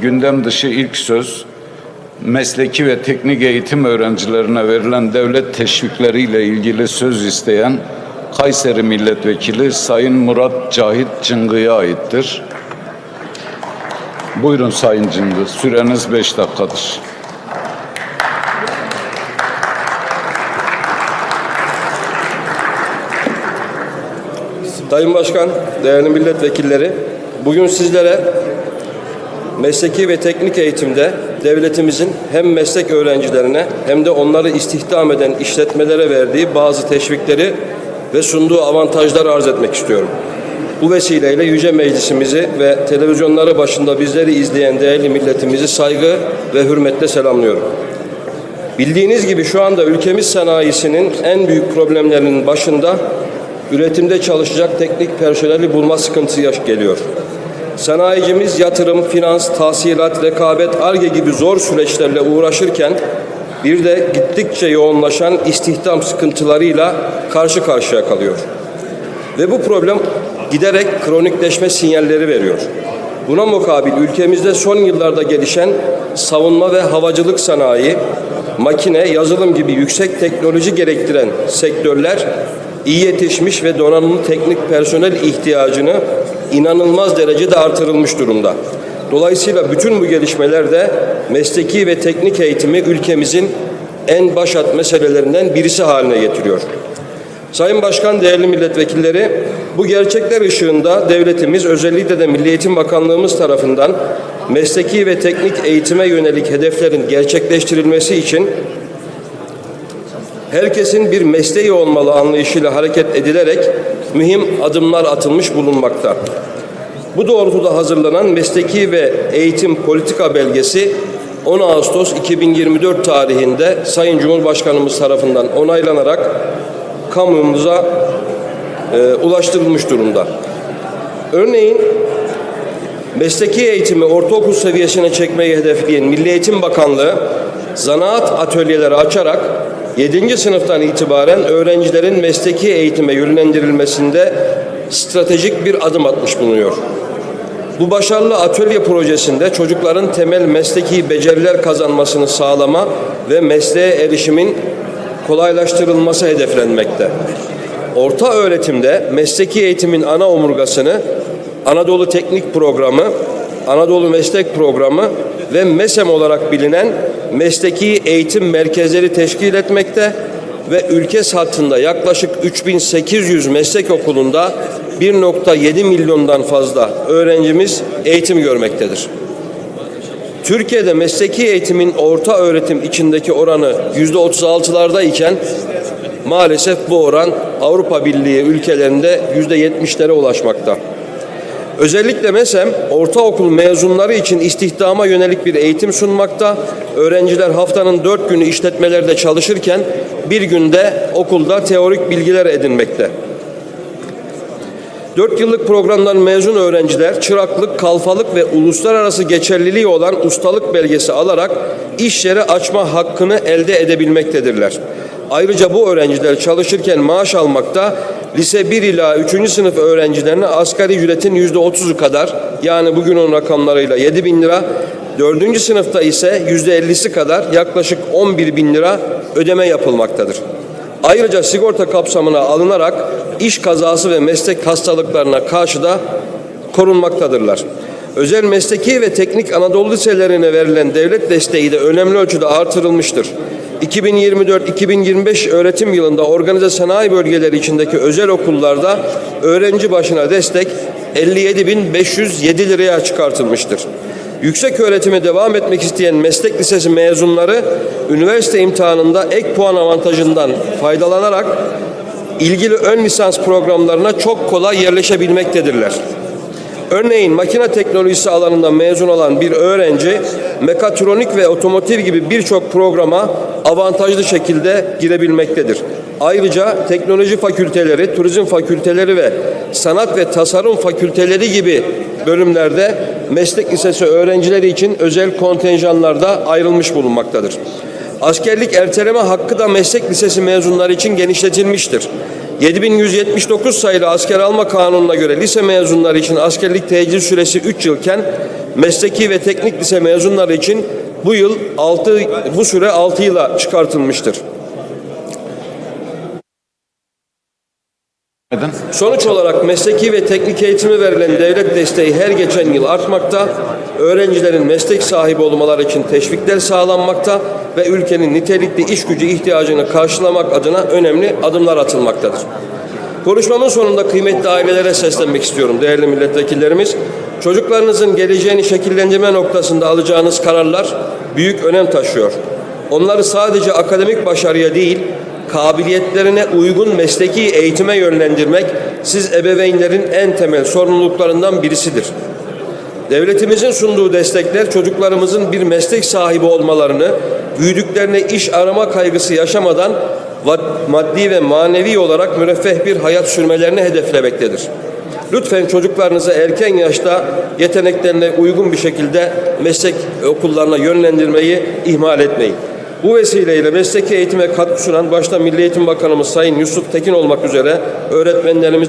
gündem dışı ilk söz, mesleki ve teknik eğitim öğrencilerine verilen devlet teşvikleriyle ilgili söz isteyen Kayseri Milletvekili Sayın Murat Cahit Çıngı'ya aittir. Buyurun Sayın Çıngı, süreniz beş dakikadır. Sayın Başkan, değerli milletvekilleri, bugün sizlere mesleki ve teknik eğitimde devletimizin hem meslek öğrencilerine hem de onları istihdam eden işletmelere verdiği bazı teşvikleri ve sunduğu avantajları arz etmek istiyorum. Bu vesileyle Yüce Meclisimizi ve televizyonları başında bizleri izleyen değerli milletimizi saygı ve hürmetle selamlıyorum. Bildiğiniz gibi şu anda ülkemiz sanayisinin en büyük problemlerinin başında üretimde çalışacak teknik personeli bulma sıkıntısı yaş geliyor. Sanayicimiz yatırım, finans, tahsilat, rekabet, arge gibi zor süreçlerle uğraşırken bir de gittikçe yoğunlaşan istihdam sıkıntılarıyla karşı karşıya kalıyor. Ve bu problem giderek kronikleşme sinyalleri veriyor. Buna mukabil ülkemizde son yıllarda gelişen savunma ve havacılık sanayi, makine, yazılım gibi yüksek teknoloji gerektiren sektörler iyi yetişmiş ve donanımlı teknik personel ihtiyacını inanılmaz derecede artırılmış durumda. Dolayısıyla bütün bu gelişmeler de mesleki ve teknik eğitimi ülkemizin en başat meselelerinden birisi haline getiriyor. Sayın Başkan, değerli milletvekilleri, bu gerçekler ışığında devletimiz özellikle de Milli Eğitim Bakanlığımız tarafından mesleki ve teknik eğitime yönelik hedeflerin gerçekleştirilmesi için herkesin bir mesleği olmalı anlayışıyla hareket edilerek mühim adımlar atılmış bulunmakta. Bu doğrultuda hazırlanan mesleki ve eğitim politika belgesi 10 Ağustos 2024 tarihinde Sayın Cumhurbaşkanımız tarafından onaylanarak kamuoyumuza e, ulaştırılmış durumda. Örneğin mesleki eğitimi ortaokul seviyesine çekmeyi hedefleyen Milli Eğitim Bakanlığı zanaat atölyeleri açarak 7. sınıftan itibaren öğrencilerin mesleki eğitime yönlendirilmesinde stratejik bir adım atmış bulunuyor. Bu başarılı atölye projesinde çocukların temel mesleki beceriler kazanmasını sağlama ve mesleğe erişimin kolaylaştırılması hedeflenmekte. Orta öğretimde mesleki eğitimin ana omurgasını Anadolu Teknik Programı, Anadolu Meslek Programı ve MESEM olarak bilinen mesleki eğitim merkezleri teşkil etmekte ve ülke satında yaklaşık 3800 meslek okulunda 1.7 milyondan fazla öğrencimiz eğitim görmektedir. Türkiye'de mesleki eğitimin orta öğretim içindeki oranı yüzde 36'larda iken maalesef bu oran Avrupa Birliği ülkelerinde yüzde 70'lere ulaşmakta. Özellikle MESEM ortaokul mezunları için istihdama yönelik bir eğitim sunmakta. Öğrenciler haftanın dört günü işletmelerde çalışırken bir günde okulda teorik bilgiler edinmekte. Dört yıllık programdan mezun öğrenciler çıraklık, kalfalık ve uluslararası geçerliliği olan ustalık belgesi alarak iş yeri açma hakkını elde edebilmektedirler. Ayrıca bu öğrenciler çalışırken maaş almakta lise 1 ila 3. sınıf öğrencilerine asgari ücretin %30'u kadar yani bugünün rakamlarıyla 7 bin lira, 4. sınıfta ise %50'si kadar yaklaşık 11 bin lira ödeme yapılmaktadır. Ayrıca sigorta kapsamına alınarak iş kazası ve meslek hastalıklarına karşı da korunmaktadırlar. Özel mesleki ve teknik Anadolu liselerine verilen devlet desteği de önemli ölçüde artırılmıştır. 2024-2025 öğretim yılında organize sanayi bölgeleri içindeki özel okullarda öğrenci başına destek 57.507 liraya çıkartılmıştır. Yüksek öğretime devam etmek isteyen meslek lisesi mezunları üniversite imtihanında ek puan avantajından faydalanarak ilgili ön lisans programlarına çok kolay yerleşebilmektedirler. Örneğin makine teknolojisi alanında mezun olan bir öğrenci mekatronik ve otomotiv gibi birçok programa avantajlı şekilde girebilmektedir. Ayrıca teknoloji fakülteleri, turizm fakülteleri ve sanat ve tasarım fakülteleri gibi bölümlerde meslek lisesi öğrencileri için özel kontenjanlarda ayrılmış bulunmaktadır. Askerlik erteleme hakkı da meslek lisesi mezunları için genişletilmiştir. 7179 sayılı asker alma kanununa göre lise mezunları için askerlik tecil süresi 3 yılken mesleki ve teknik lise mezunları için bu yıl 6 bu süre 6 yıla çıkartılmıştır. Sonuç olarak mesleki ve teknik eğitime verilen devlet desteği her geçen yıl artmakta, öğrencilerin meslek sahibi olmaları için teşvikler sağlanmakta ve ülkenin nitelikli iş gücü ihtiyacını karşılamak adına önemli adımlar atılmaktadır. Konuşmamın sonunda kıymetli ailelere seslenmek istiyorum değerli milletvekillerimiz. Çocuklarınızın geleceğini şekillendirme noktasında alacağınız kararlar büyük önem taşıyor. Onları sadece akademik başarıya değil, kabiliyetlerine uygun mesleki eğitime yönlendirmek siz ebeveynlerin en temel sorumluluklarından birisidir. Devletimizin sunduğu destekler çocuklarımızın bir meslek sahibi olmalarını, büyüdüklerine iş arama kaygısı yaşamadan maddi ve manevi olarak müreffeh bir hayat sürmelerini hedeflemektedir. Lütfen çocuklarınızı erken yaşta yeteneklerine uygun bir şekilde meslek okullarına yönlendirmeyi ihmal etmeyin. Bu vesileyle mesleki eğitime katkı sunan başta Milli Eğitim Bakanımız Sayın Yusuf Tekin olmak üzere öğretmenlerimiz